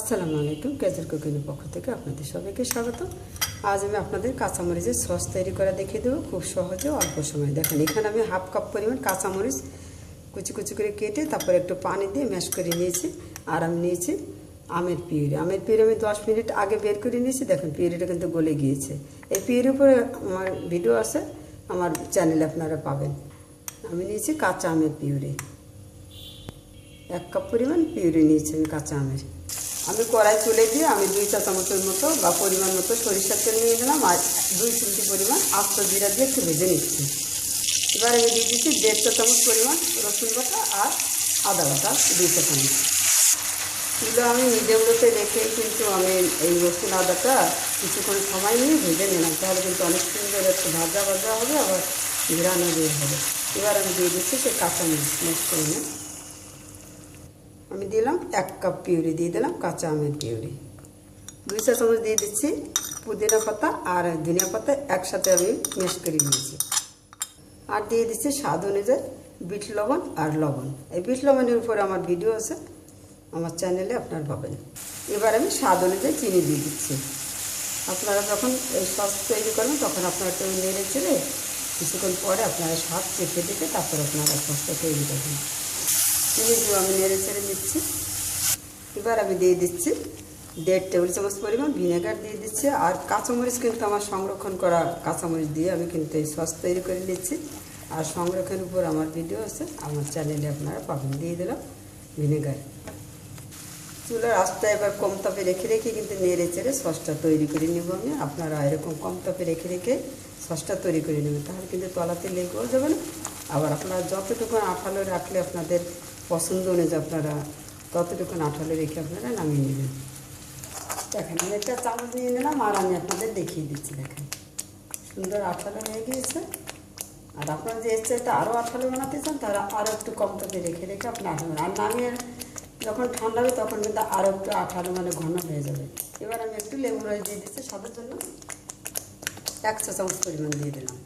আসসালামু আলাইকুম কেজার কুকিনের পক্ষ থেকে আপনাদের সবাইকে স্বাগত আজ আমি আপনাদের কাঁচামরিচের সস তৈরি করা দেখিয়ে দেবো খুব সহজে অল্প সময়। দেখেন, এখানে আমি হাফ কাপ পরিমাণ কাঁচামরিচ কুচি কুচি করে কেটে তারপরে একটু পানি দিয়ে ম্যাশ করে নিয়েছি। আর আমি নিয়েছি আমের পিউরি। আমের পিউরি আমি দশ মিনিট আগে বের করে নিয়েছি। দেখেন, পিউরিটা কিন্তু গলে গিয়েছে। এই পিউরির উপরে আমার ভিডিও আছে, আমার চ্যানেলে আপনারা পাবেন। আমি নিয়েছি কাঁচা আমের পিউরি। এক কাপ পরিমাণ পিউরি নিয়েছি আমি কাঁচা আমের। আমি কড়াই তুলে দিয়ে আমি দুই চা চামচের মতো বা পরিমাণ মতো সরিষার তেল নিয়ে নিলাম আর দুই চিমটি পরিমাণ আস্ত জিরা দিয়ে একটু ভেজে নিচ্ছি। এবার আমি দিয়ে দিচ্ছি দেড় চা চামচ পরিমাণ রসুন বাটা আর আদা বাটা, দুই চা চামচ। এগুলো আমি মিডিয়ামগুলোতে রেখে কিন্তু আমি এই রসুন আদাটা কিছুক্ষণ সময় নিয়ে ভেজে নিলাম। তাহলে কিন্তু অনেক সুন্দর একটু ভাজা ভাজা হবে, আবার ঘিরানো বের হবে। এবার আমি দিয়ে দিচ্ছি সে কাঁচামরিচ মিক্স করে নিয়ে আমি দিলাম এক কাপ পিউরি দিয়ে দিলাম, কাঁচা আমের পিউরি। দুই চা চামচ দিয়ে দিচ্ছি পুদিনা পাতা আর ধনিয়া পাতা একসাথে আমি মিক্স করে নিয়েছি। আর দিয়ে দিচ্ছি স্বাদ অনুযায়ী বিট লবণ আর লবণ। এই বিট লবণের উপরে আমার ভিডিও আছে, আমার চ্যানেলে আপনার পাবেন। এবার আমি স্বাদ অনুযায়ী চিনি দিয়ে দিচ্ছি। আপনারা যখন এই সস তৈরি করবেন, তখন আপনারা একটু নেড়ে চেড়ে কিছুক্ষণ পরে আপনারা স্বাদ চেপে দিতে তারপর আপনারা সসটা তৈরি করবেন। আমি নেড়ে চেড়ে নিচ্ছি এবার আমি দিয়ে দিচ্ছি দেড় টেবিল চামচ পরিমাণ ভিনেগার দিয়ে দিচ্ছি আর কাঁচামরিচ কিন্তু আমার সংরক্ষণ করা কাঁচামরিচ দিয়ে আমি কিন্তু এই সস তৈরি করে নিচ্ছি। আর সংরক্ষণের উপর আমার ভিডিও আছে, আমার চ্যানেলে আপনারা পাবেন। দিয়ে দিলাম ভিনেগার। চুলার আস্তে এবার কম তাপে রেখে রেখে কিন্তু নেড়ে চেড়ে সসটা তৈরি করে নেব আমি। আপনারা এরকম কম তাপে রেখে রেখে সসটা তৈরি করে নেবেন, তাহলে কিন্তু তলাতে লেগেও যাবে না। আবার আপনারা যতটুকু আঠালো রাখলে আপনাদের পছন্দ অনুযায়ী আপনারা ততটুকু আঠালে রেখে আপনারা নামিয়ে নেবেন। দেখেন, আমি একটা চামচ নিয়ে নিলাম, আর আমি আপনাদের দেখিয়ে দিচ্ছি, দেখেন। সুন্দর আঠালো হয়ে গিয়েছে। আর আপনারা যে চাইতে আরও আঠালো বানাতে চান, তারা আরও একটু কম তাপে রেখে রেখে আপনি আঠালো আর নামিয়ে যখন ঠান্ডা হবে, তখন কিন্তু আরও একটু আঠালো মানে ঘন হয়ে যাবে। এবার আমি একটু লেবু রস দিয়ে দিচ্ছি, স্বাদের জন্য। এক চামচ পরিমাণ দিয়ে দিলাম।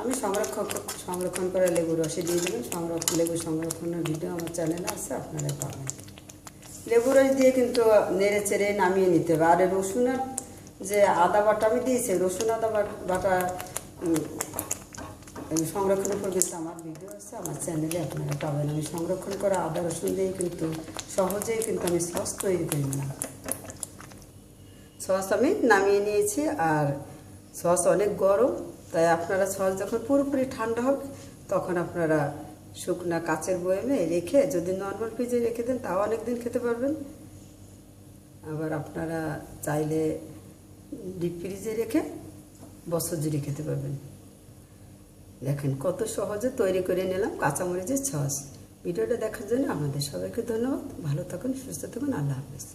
আমি সংরক্ষণ সংরক্ষণ করা লেবু রসে দিয়ে দেবেন। সংরক্ষণ লেবু সংরক্ষণের ভিডিও আমার চ্যানেলে আছে আপনারা পাবেন। লেবু রস দিয়ে কিন্তু নেড়ে চেড়ে নামিয়ে নিতে হবে। আর রসুনের যে আদা বাটা, আমি দিয়েছি, রসুন, আদা বাটা উপর কিন্তু আমার ভিডিও আছে, আমার চ্যানেলে আপনারা পাবেন। আমি সংরক্ষণ করা আদা, রসুন দিয়ে কিন্তু সহজেই কিন্তু আমি সস তৈরি করি না। সস আমি নামিয়ে নিয়েছি, আর সস অনেক গরম। তাই আপনারা সস যখন পুরোপুরি ঠান্ডা হবে, তখন আপনারা শুকনা কাচের বয়ামে রেখে, যদি নর্মাল ফ্রিজে রেখে দেন, তাও অনেক দিন খেতে পারবেন। আবার আপনারা চাইলে ডিপ ফ্রিজে রেখে বছর জুড়ে খেতে পারবেন। দেখেন কত সহজে তৈরি করে নিলাম কাঁচামরিচের সস। ভিডিওটা দেখার জন্য আমাদের সবাইকে ধন্যবাদ। ভালো থাকুন, সুস্থ থাকুন, আল্লাহ হাফেজ।